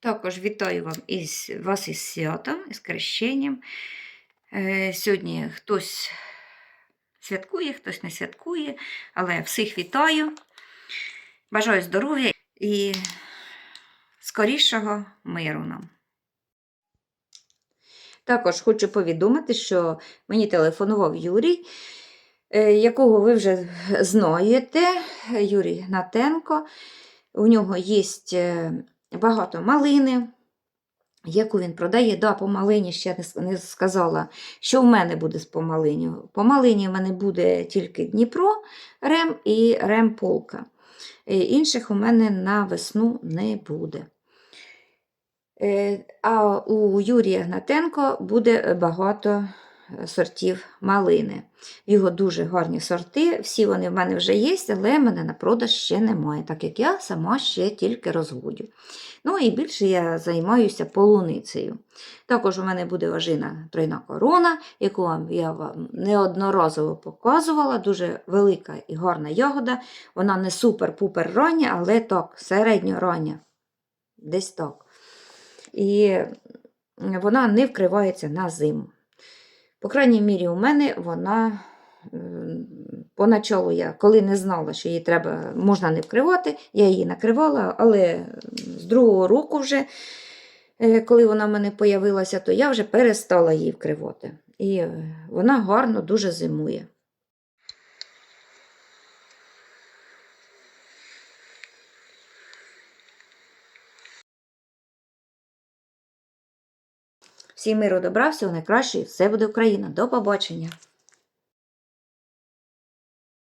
Також вітаю вам із, вас із святом, із крещенням. Е, сьогодні хтось святкує, хтось не святкує, але всіх вітаю. Бажаю здоров'я і скорішого миру нам. Також хочу повідомити, що мені телефонував Юрій, е, якого ви вже знаєте, Юрій Гнатенко. У нього є е, багато малини, яку він продає. Да, по малині ще не, сказала, що в мене буде з по малині. По малині в мене буде тільки Дніпро, Рем і Рем Полка. Е, Інших у мене на весну не буде. Е, А у Юрія Гнатенко буде багато сортів малини. Його дуже гарні сорти. Всі вони в мене вже є, але мене на продаж ще немає, так як я сама ще тільки розводю. Ну і більше я займаюся полуницею. Також у мене буде ожина тройна корона, яку я вам неодноразово показувала. Дуже велика і гарна ягода. Вона не супер-пупер рання, але так, середньо рання. Десь так. І вона не вкривається на зиму. По крайній мірі, у мене вона поначалу я, коли не знала, що її треба, можна не вкривати, я її накривала, але з другого року вже, е, коли вона в мене появилася, то я вже перестала її вкривати. І е, вона гарно дуже зимує. Всім миру добра, всього найкращого, все буде Україна. До побачення!